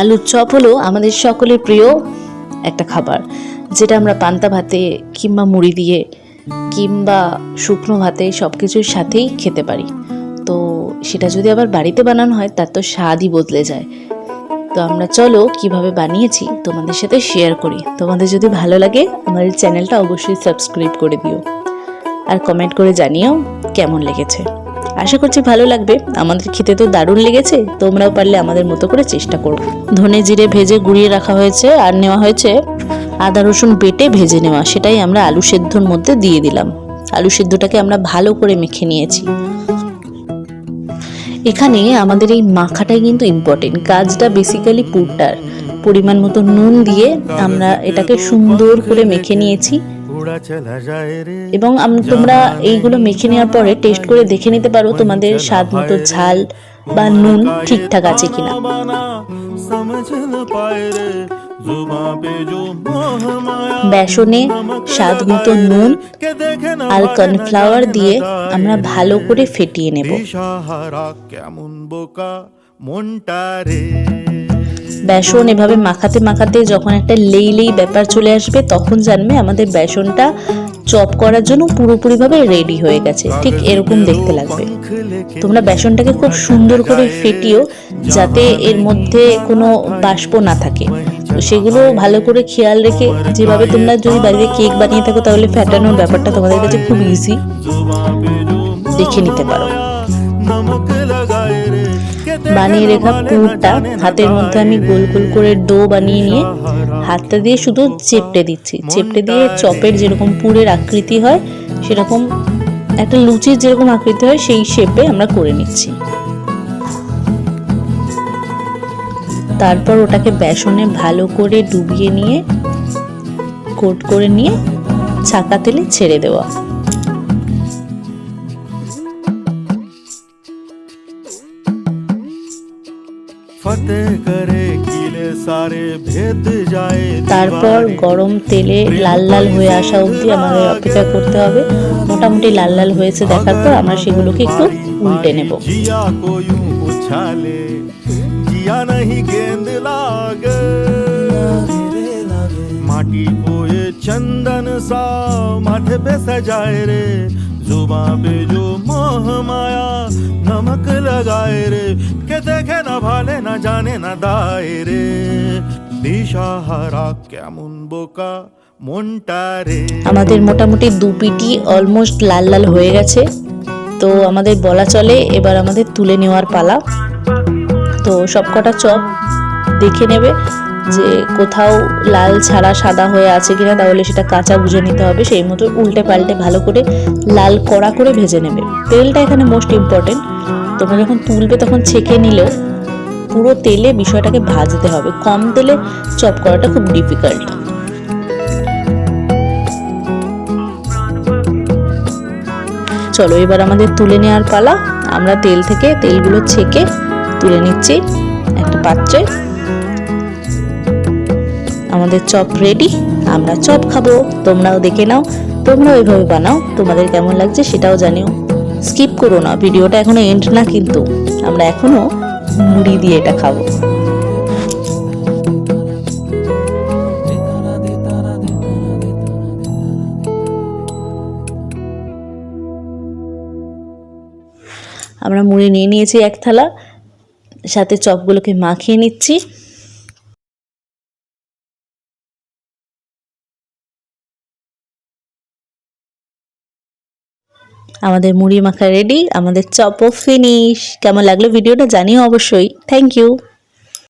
আলুর চপ হলো আমাদের সকলের প্রিয় একটা খাবার, যেটা আমরা পান্তা ভাতে কিংবা মুড়ি দিয়ে কিংবা শুকনো ভাতে সব কিছুর সাথেই খেতে পারি। তো সেটা যদি আবার বাড়িতে বানানো হয়, তার তো স্বাদই বদলে যায়। তো আমরা চলো কীভাবে বানিয়েছি তোমাদের সাথে শেয়ার করি। তোমাদের যদি ভালো লাগে আমাদের চ্যানেলটা অবশ্যই সাবস্ক্রাইব করে দিও। আর কমেন্ট করে জানিও কেমন লেগেছে। আশা করছি ভালো লাগবে। আমাদের খেতে তো দারুণ লেগেছে, তোমরাও পারলে আমাদের মতো করে চেষ্টা করো। ধনে জিরে ভেজে গুঁড়িয়ে রাখা হয়েছে, আর নেওয়া হয়েছে আদা রসুন বেটে ভেজে নেওয়া, সেটাই আমরা আলু সেদ্ধর মধ্যে দিয়ে দিলাম। আলু সেদ্ধটাকে আমরা ভালো করে মেখে নিয়েছি। এখানে আমাদের এই মাখাটাই কিন্তু ইম্পর্টেন্ট কাজটা বেসিক্যালি পুরটার। পরিমাণ মতো নুন দিয়ে আমরা এটাকে সুন্দর করে মেখে নিয়েছি। এবং তোমরা এইগুলো মেখে নেওয়ার পরে টেস্ট করে দেখে নিতে পারো তোমাদের স্বাদ মতো ঝাল বা নুন ঠিকঠাক আছে কিনা। বেসনে স্বাদ মতো নুন আর কর্নফ্লাওয়ার দিয়ে আমরা ভালো করে ফেটিয়ে নেব। কেমন বোকা মনটা রে। বেসন এভাবে মাখাতে মাখাতে যখন একটা লেই লেই ব্যাপার চলে আসবে তখন জানবে আমাদের বেসনটা চপ করার জন্য পুরোপুরিভাবে রেডি হয়ে গেছে। ঠিক এরকম দেখতে লাগবে। তোমরা বেসনটাকে খুব সুন্দর করে ফেটিও যাতে এর মধ্যে কোনো বাষ্প না থাকে। তো সেগুলো ভালো করে খেয়াল রেখে যেভাবে তোমরা যদি বাড়িতে কেক বানিয়ে থাকো তাহলে ফেটানোর ব্যাপারটা তোমাদের কাছে খুব ইজি দেখে নিতে পারো। বানিয়ে রেখা পুরটা। হাতের মধ্যে আমি গোল গোল করে ডো বানিয়ে নিয়ে হাতটা দিয়ে শুধু চেপটে দিচ্ছি। চেপটে দিয়ে চপের যেরকম পুরের আকৃতি হয়, সেরকম একটা লুচির যেরকম আকৃতি হয়, সেই শেপে আমরা করে নিচ্ছি। তারপর ওটাকে বেসনে ভালো করে ডুবিয়ে নিয়ে, কোট করে নিয়ে ছাকা তেলে ছেড়ে দেওয়া। তারপর গরম তেলে লাল লাল হয়ে আসা অবধি আমাদের অপেক্ষা করতে হবে। মোটামুটি লাল লাল হয়েছে দেখার পর আমরা সেগুলোকে একটু উল্টে নেব। মাটি কোয়ে চন্দন সা মাঠে পে যায় রে জুবা বেজো যায় রে। কে দেখে না ভালে, না জানে, না দায় রে। দিশাহারা কেমন বোকা আমাদের মোটামুটি দু পিটি অলমোস্ট লাল লাল হয়ে গেছে। তো আমাদের বলা চলে, এবার আমাদের তুলে নেওয়ার পালা। তো সবকটা চপ দেখে নেবে যে কোথাও লাল, ছাড়া, সাদা হয়ে আছে কিনা, তাহলে সেটা কাঁচা বুঝে নিতে হবে। সেই মতো উল্টে পাল্টে ভালো করে লাল কড়া করে ভেজে নেবে। তেলটা এখানে মোস্ট ইম্পর্টেন্ট তোমরা যখন তুলবে তখন ছেঁকে নিলেও পুরো তেলে বিষয়টাকে ভাজতে হবে। কম তেলে চপ করাটা খুব ডিফিকাল্ট চলো, এবার আমাদের তুলে নেওয়ার পালা। আমরা তেল থেকে তেলগুলো ছেঁকে তুলে নিচ্ছি একটা পাত্রে। আমাদের চপ রেডি আমরা চপ খাব। তোমরাও দেখে নাও, তোমরাও এইভাবে বানাও। তোমাদের কেমন লাগছে সেটাও জানিও। করো না, ভিডিওটা এখনও এন্ড না কিন্তু। আমরা এখনও মুড়ি দিয়ে এটা খাব। আমরা মুড়ি নিয়ে নিয়েছি এক থালা, সাথে চপগুলোকে মাখিয়ে নিচ্ছি। আমাদের মুড়ি মাখা রেডি আমাদের চপও ফিনিশ কেমন লাগল ভিডিওটা জানিও অবশ্যই। Thank you